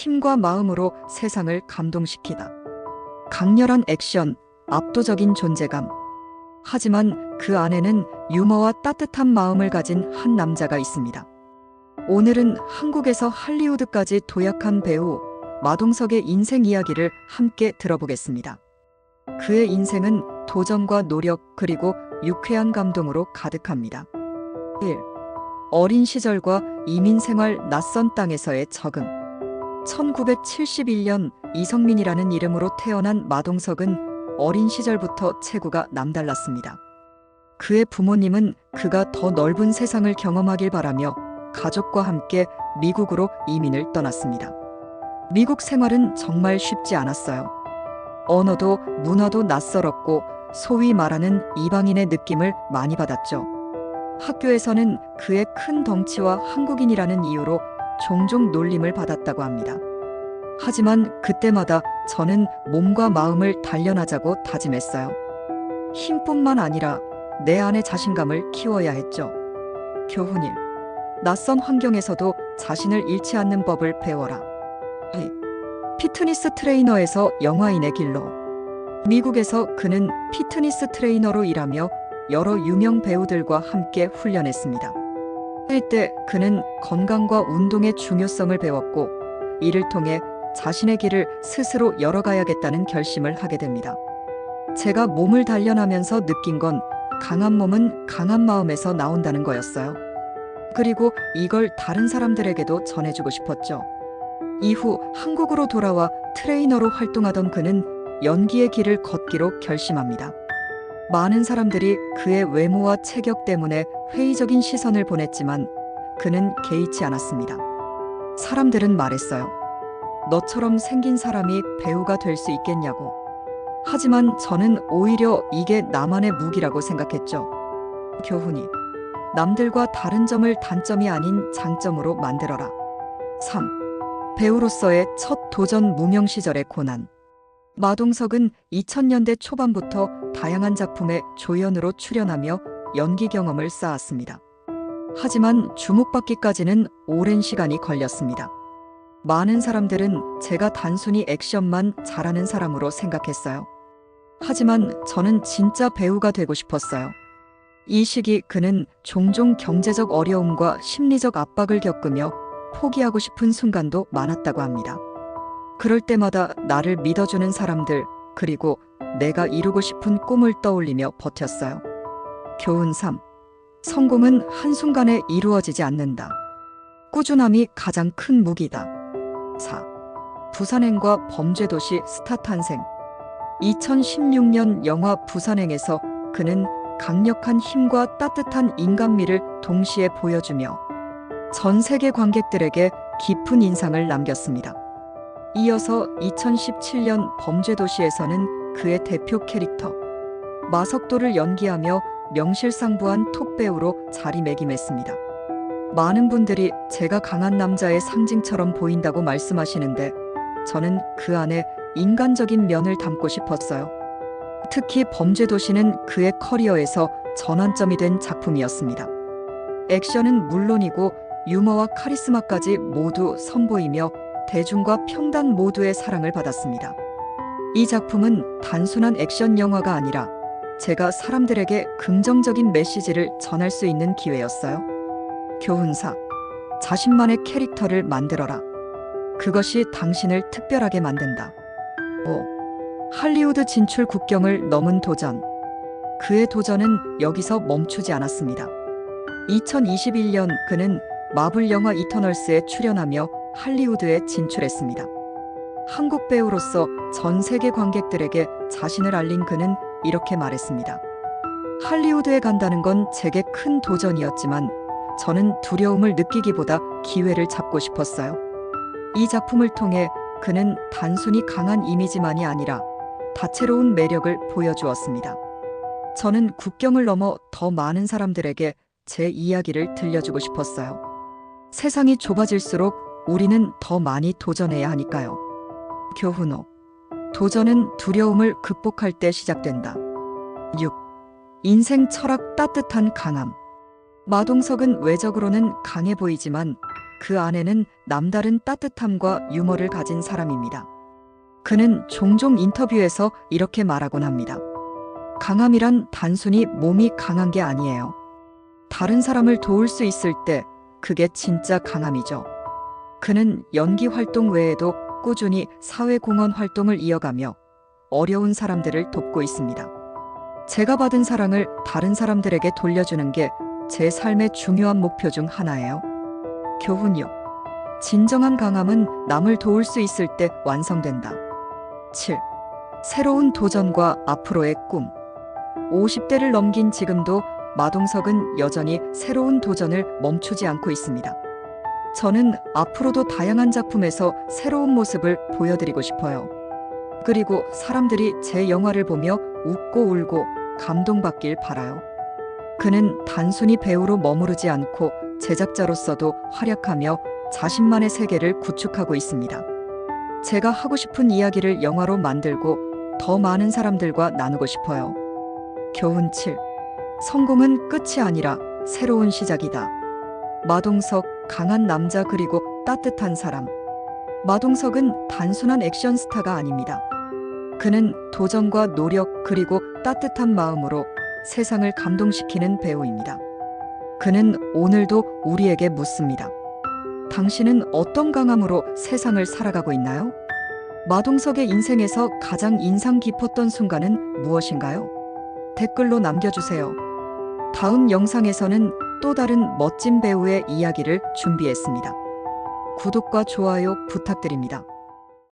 힘과 마음으로 세상을 감동시키다. 강렬한 액션, 압도적인 존재감. 하지만 그 안에는 유머와 따뜻한 마음을 가진 한 남자가 있습니다. 오늘은 한국에서 할리우드까지 도약한 배우 마동석의 인생 이야기를 함께 들어보겠습니다. 그의 인생은 도전과 노력 그리고 유쾌한 감동으로 가득합니다. 1. 어린 시절과 이민 생활 낯선 땅에서의 적응. 1971년 이성민이라는 이름으로 태어난 마동석은 어린 시절부터 체구가 남달랐습니다. 그의 부모님은 그가 더 넓은 세상을 경험하길 바라며 가족과 함께 미국으로 이민을 떠났습니다. 미국 생활은 정말 쉽지 않았어요. 언어도 문화도 낯설었고 소위 말하는 이방인의 느낌을 많이 받았죠. 학교에서는 그의 큰 덩치와 한국인이라는 이유로 종종 놀림을 받았다고 합니다. 하지만 그때마다 저는 몸과 마음을 단련하자고 다짐했어요. 힘뿐만 아니라 내 안의 자신감을 키워야 했죠. 교훈일. 낯선 환경에서도 자신을 잃지 않는 법을 배워라. 이. 피트니스 트레이너에서 영화인의 길로. 미국에서 그는 피트니스 트레이너로 일하며 여러 유명 배우들과 함께 훈련했습니다. 할때 그는 건강과 운동의 중요성을 배웠고 이를 통해 자신의 길을 스스로 열어가야겠다는 결심을 하게 됩니다. 제가 몸을 단련하면서 느낀 건 강한 몸은 강한 마음에서 나온다는 거였어요. 그리고 이걸 다른 사람들에게도 전해주고 싶었죠. 이후 한국으로 돌아와 트레이너로 활동하던 그는 연기의 길을 걷기로 결심합니다. 많은 사람들이 그의 외모와 체격 때문에 회의적인 시선을 보냈지만 그는 개의치 않았습니다. 사람들은 말했어요. 너처럼 생긴 사람이 배우가 될 수 있겠냐고. 하지만 저는 오히려 이게 나만의 무기라고 생각했죠. 교훈이 남들과 다른 점을 단점이 아닌 장점으로 만들어라. 3. 배우로서의 첫 도전 무명 시절의 고난. 마동석은 2000년대 초반부터 다양한 작품에 조연으로 출연하며 연기 경험을 쌓았습니다. 하지만 주목받기까지는 오랜 시간이 걸렸습니다. 많은 사람들은 제가 단순히 액션만 잘하는 사람으로 생각했어요. 하지만 저는 진짜 배우가 되고 싶었어요. 이 시기 그는 종종 경제적 어려움과 심리적 압박을 겪으며 포기하고 싶은 순간도 많았다고 합니다. 그럴 때마다 나를 믿어주는 사람들, 그리고 내가 이루고 싶은 꿈을 떠올리며 버텼어요. 교훈 3. 성공은 한순간에 이루어지지 않는다. 꾸준함이 가장 큰 무기다. 4. 부산행과 범죄도시 스타 탄생. 2016년 영화 부산행에서 그는 강력한 힘과 따뜻한 인간미를 동시에 보여주며 전 세계 관객들에게 깊은 인상을 남겼습니다. 이어서 2017년 범죄도시에서는 그의 대표 캐릭터 마석도를 연기하며 명실상부한 톱배우로 자리매김했습니다. 많은 분들이 제가 강한 남자의 상징처럼 보인다고 말씀하시는데 저는 그 안에 인간적인 면을 담고 싶었어요. 특히 범죄도시는 그의 커리어에서 전환점이 된 작품이었습니다. 액션은 물론이고 유머와 카리스마까지 모두 선보이며 대중과 평단 모두의 사랑을 받았습니다. 이 작품은 단순한 액션 영화가 아니라 제가 사람들에게 긍정적인 메시지를 전할 수 있는 기회였어요. 교훈사. 자신만의 캐릭터를 만들어라. 그것이 당신을 특별하게 만든다. 5. 할리우드 진출 국경을 넘은 도전. 그의 도전은 여기서 멈추지 않았습니다. 2021년 그는 마블 영화 이터널스에 출연하며 할리우드에 진출했습니다. 한국 배우로서 전 세계 관객들에게 자신을 알린 그는 이렇게 말했습니다. 할리우드에 간다는 건 제게 큰 도전이었지만 저는 두려움을 느끼기보다 기회를 잡고 싶었어요. 이 작품을 통해 그는 단순히 강한 이미지만이 아니라 다채로운 매력을 보여주었습니다. 저는 국경을 넘어 더 많은 사람들에게 제 이야기를 들려주고 싶었어요. 세상이 좁아질수록 우리는 더 많이 도전해야 하니까요. 교훈 5. 도전은 두려움을 극복할 때 시작된다. 6. 인생 철학 따뜻한 강함. 마동석은 외적으로는 강해 보이지만 그 안에는 남다른 따뜻함과 유머를 가진 사람입니다. 그는 종종 인터뷰에서 이렇게 말하곤 합니다. 강함이란 단순히 몸이 강한 게 아니에요. 다른 사람을 도울 수 있을 때 그게 진짜 강함이죠. 그는 연기 활동 외에도 꾸준히 사회공헌 활동을 이어가며 어려운 사람들을 돕고 있습니다. 제가 받은 사랑을 다른 사람들에게 돌려주는 게 제 삶의 중요한 목표 중 하나예요. 교훈 6. 진정한 강함은 남을 도울 수 있을 때 완성된다. 7. 새로운 도전과 앞으로의 꿈. 50대를 넘긴 지금도 마동석은 여전히 새로운 도전을 멈추지 않고 있습니다. 저는 앞으로도 다양한 작품에서 새로운 모습을 보여드리고 싶어요. 그리고 사람들이 제 영화를 보며 웃고 울고 감동받길 바라요. 그는 단순히 배우로 머무르지 않고 제작자로서도 활약하며 자신만의 세계를 구축하고 있습니다. 제가 하고 싶은 이야기를 영화로 만들고 더 많은 사람들과 나누고 싶어요. 교훈 7. 성공은 끝이 아니라 새로운 시작이다. 마동석, 강한 남자 그리고 따뜻한 사람. 마동석은 단순한 액션 스타가 아닙니다. 그는 도전과 노력 그리고 따뜻한 마음으로 세상을 감동시키는 배우입니다. 그는 오늘도 우리에게 묻습니다. 당신은 어떤 강함으로 세상을 살아가고 있나요? 마동석의 인생에서 가장 인상 깊었던 순간은 무엇인가요? 댓글로 남겨주세요. 다음 영상에서는 또 다른 멋진 배우의 이야기를 준비했습니다. 구독과 좋아요 부탁드립니다.